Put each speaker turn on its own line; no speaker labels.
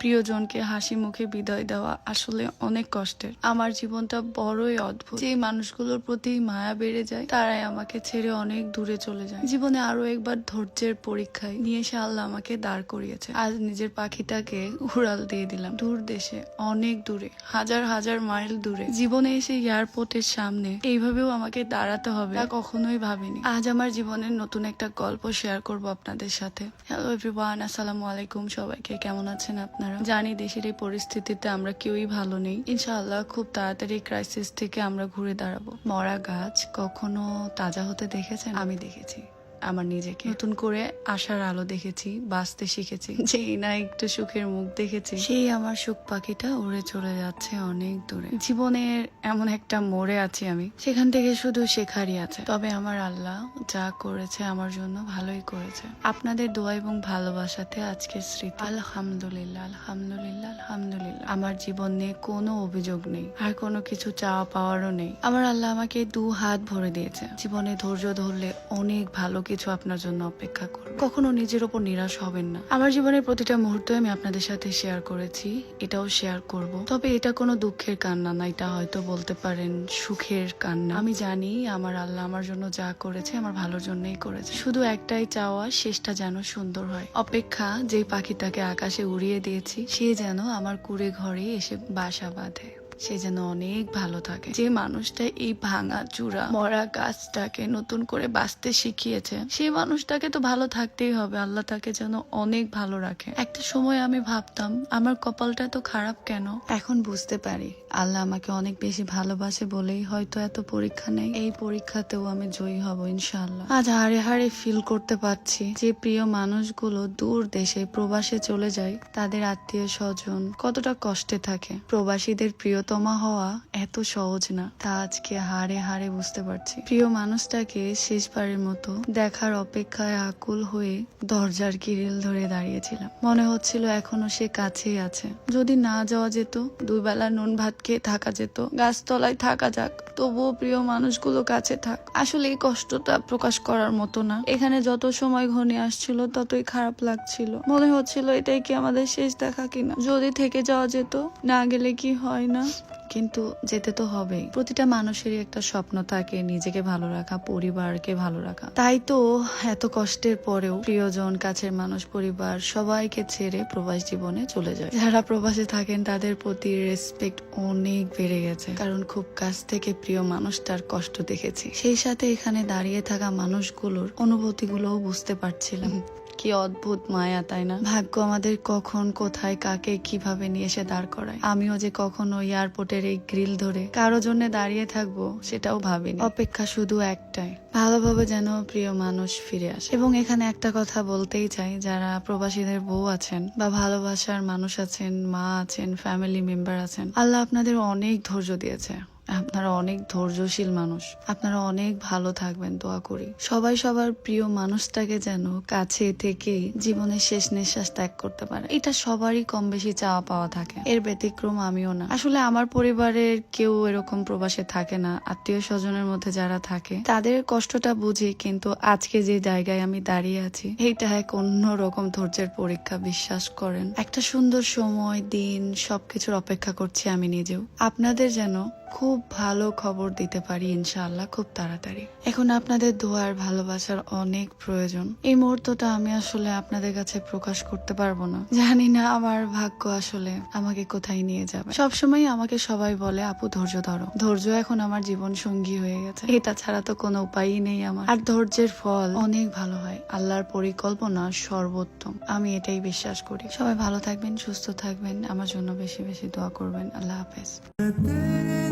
প্রিয়জনকে হাসি মুখে বিদায় দেওয়া আসলে অনেক কষ্টের। আমার জীবনটা বড়ই অদ্ভুত। যে মানুষগুলোর প্রতি মায়া বেড়ে যায়, তারাই আমাকে ছেড়ে অনেক দূরে চলে যায়। জীবনে আরও একবার ধৈর্যের পরীক্ষায় নিয়ে এসে আল্লাহ আমাকে দাঁড় করিয়েছে। আজ নিজের পাখিটাকে উড়াল দিয়ে দিলাম। দূর দেশে, অনেক দূরে, হাজার হাজার মাইল দূরে। জীবনে এসে এয়ারপোর্টের সামনে এইভাবেও আমাকে দাঁড়াতে হবে তা কখনোই ভাবিনি। আজ আমার জীবনের নতুন একটা গল্প শেয়ার করব আপনাদের সাথে। হ্যালো এভরিওয়ান আসসালামু আলাইকুম সবাইকে। কেমন আছেন আপনারা? জানি দেশের এই পরিস্থিতিতে আমরা কেউই ভালো নেই। ইনশাআল্লাহ খুব তাড়াতাড়ি ক্রাইসিস থেকে আমরা ঘুরে দাঁড়াবো। মরা গাছ কখনো তাজা হতে দেখেছেন? আমি দেখেছি। আমার নিজেকে। নতুন করে আশার আলো দেখেছি বাঁচতে শিখেছি। যেই না একটু সুখের মুখ দেখেছি। সেই আমার সুখ পাখিটা উড়ে চলে যাচ্ছে অনেক দূরে। জীবনের এমন একটা মোড়ে আছি আমি। সেখান থেকে শুধু শেখারই আছে। তবে আমার আল্লাহ যা করেছে আমার জন্য ভালোই করেছে। আপনাদের দোয়া এবং ভালোবাসাতে আজকে স্মৃতি। আলহামদুলিল্লাহ আলহামদুলিল্লাহ আলহামদুলিল্লাহ। আমার জীবন নিয়ে কোনো অভিযোগ নেই। আর কোনো কিছু চাওয়া পাওয়ারও নেই। আমার আল্লাহ আমাকে দু হাত ভরে দিয়েছে। জীবনে ধৈর্য ধরলে অনেক ভালো কিছু আপনার জন্য অপেক্ষা করবে। কখনো নিজের ওপর নিরাশ হবেন না। আমার জীবনের প্রতিটা মুহূর্ত আমি আপনাদের সাথে শেয়ার করেছি। এটাও শেয়ার করব। তবে এটা কোনো দুঃখের কান্না না, এটা হয়তো বলতে পারেন সুখের কান্না। আমি জানি আমার আল্লাহ আমার জন্য যা করেছে, আমার ভালোর জন্যই করেছে। শুধু একটাই চাওয়া, শেষটা যেন সুন্দর হয়। অপেক্ষা যে পাখিটাকে আকাশে উড়িয়ে দিয়েছি, সে যেন আমার কুড়ে ঘরে এসে বাসা বাঁধে। সে যেন অনেক ভালো থাকে। যে মানুষটা এই ভাঙা চূড়া, মরা গাছটাকে নতুন করে বাঁচতে শিখিয়েছে সেই মানুষটাকে তো ভালো থাকতেই হবে। আল্লাহ তাকে যেন অনেক ভালো রাখে। একটা সময় আমি ভাবতাম, আমার কপালটা তো খারাপ কেন? এখন বুঝতে পারি, আল্লাহ আমাকে অনেক বেশি ভালোবাসে বলেই হয়তো এত পরীক্ষা নেই। এই পরীক্ষাতেও আমি জয়ী হব, ইনশাআল্লাহ। আজ হারে হারে ফিল করতে পারছি যে প্রিয় মানুষগুলো দূর দেশে, প্রবাসে চলে যায়, তাদের আত্মীয় স্বজন কতটা কষ্টে থাকে। প্রবাসীদের প্রিয়তমা হওয়া এত সহজ না। তা আজকে হাড়ে হাড়ে বুঝতে পারছি। প্রিয় মানুষটাকে শেষবারের মতো দেখার অপেক্ষায় আকুল হয়ে দরজার কিরিল ধরে দাঁড়িয়েছিলাম। মনে হচ্ছিল এখনও সে কাছেই আছে। যদি না যাওয়া যেত দুই বেলা নুন ভাত খেয়ে থাকা যেত, গাছতলায় থাকা যাক, তবুও প্রিয় মানুষগুলো কাছে থাক। আসলে এই কষ্টটা প্রকাশ করার মতো না। এখানে যত সময় ঘনি আসছিল, ততই খারাপ লাগছিল। মনে হচ্ছিল এটাই কি আমাদের শেষ দেখা কিনা? যদি থেকে যাওয়া যেত, না গেলে কি হয় না? কিন্তু যেতে তো হবেই। প্রতিটা মানুষেরই একটা স্বপ্ন থাকে নিজেকে ভালো রাখা, পরিবারকে ভালো রাখা। তাই তো এত কষ্টের পরেও প্রিয়জন, কাছের মানুষ, পরিবার সবাইকে ছেড়ে প্রবাস জীবনে চলে যায়। যারা প্রবাসে থাকেন, তাদের প্রতি রেসপেক্ট অনেক বেড়ে গেছে। কারণ খুব কাছ থেকে প্রিয় মানুষটার কষ্ট দেখেছি। সেই সাথে এখানে দাঁড়িয়ে থাকা মানুষগুলোর অনুভূতিগুলোও বুঝতে পারছিলাম। কি অদ্ভুত মায়া, তাই না? ভাগ্য আমাদের কখন, কোথায়, কাকে, কীভাবে নিয়ে এসে দাঁড় করায়। আমিও যে কখনো এয়ারপোর্টের এই গ্রিল ধরে কারও জন্য দাঁড়িয়ে থাকব, সেটাও ভাবিনি। অপেক্ষা শুধু একটাই, ভালোভাবে যেন প্রিয় মানুষ ফিরে আসে। এবং এখানে একটা কথা বলতেই চাই, যারা প্রবাসীদের বউ আছেন বা ভালোবাসার মানুষ আছেন, মা আছেন ফ্যামিলি মেম্বার আছেন, আল্লাহ আপনাদের অনেক ধৈর্য দিয়েছে। আপনারা অনেক ধৈর্যশীল মানুষ। আপনারা অনেক ভালো থাকবেন, দোয়া করি। সবাই সবার প্রিয় মানুষটাকে যেন কাছে থেকে জীবনের শেষ নিঃশ্বাস ত্যাগ করতে পারে। এটা সবারই কম বেশি চাওয়া পাওয়া থাকে। এর ব্যতিক্রম আমিও না। আসলে আমার পরিবারের কেউ এরকম প্রবাসে থাকে না। আত্মীয় স্বজনের মধ্যে যারা থাকে, তাদের কষ্টটা বুঝি, কিন্তু আজকে যে জায়গায় আমি দাঁড়িয়ে আছি, এইটা এক অন্য রকম ধৈর্যের পরীক্ষা, বিশ্বাস করেন। একটা সুন্দর সময়, দিন, সবকিছুর অপেক্ষা করছি আমি নিজেও। আপনাদের যেন খুব ভালো খবর দিতে পারি ইনশাআল্লাহ খুব তাড়াতাড়ি। এখন আপনাদের দোয়ার ভালোবাসার অনেক প্রয়োজন। এই মুহূর্তটা আমি আসলে আপনাদের কাছে প্রকাশ করতে পারব না। জানি না আমার ভাগ্য আসলে আমাকে কোথায় নিয়ে যাবে। সবসময় আমাকে সবাই বলে, আপু, ধৈর্য ধরো। ধৈর্য এখন আমার জীবন সঙ্গী হয়ে গেছে। এটা ছাড়া তো কোনো উপায়ই নেই আমার। আর ধৈর্যের ফল অনেক ভালো হয়। আল্লাহর পরিকল্পনা সর্বোত্তম। আমি এটাই বিশ্বাস করি। সবাই ভালো থাকবেন, সুস্থ থাকবেন। আমার জন্য বেশি বেশি দোয়া করবেন। আল্লাহ হাফেজ।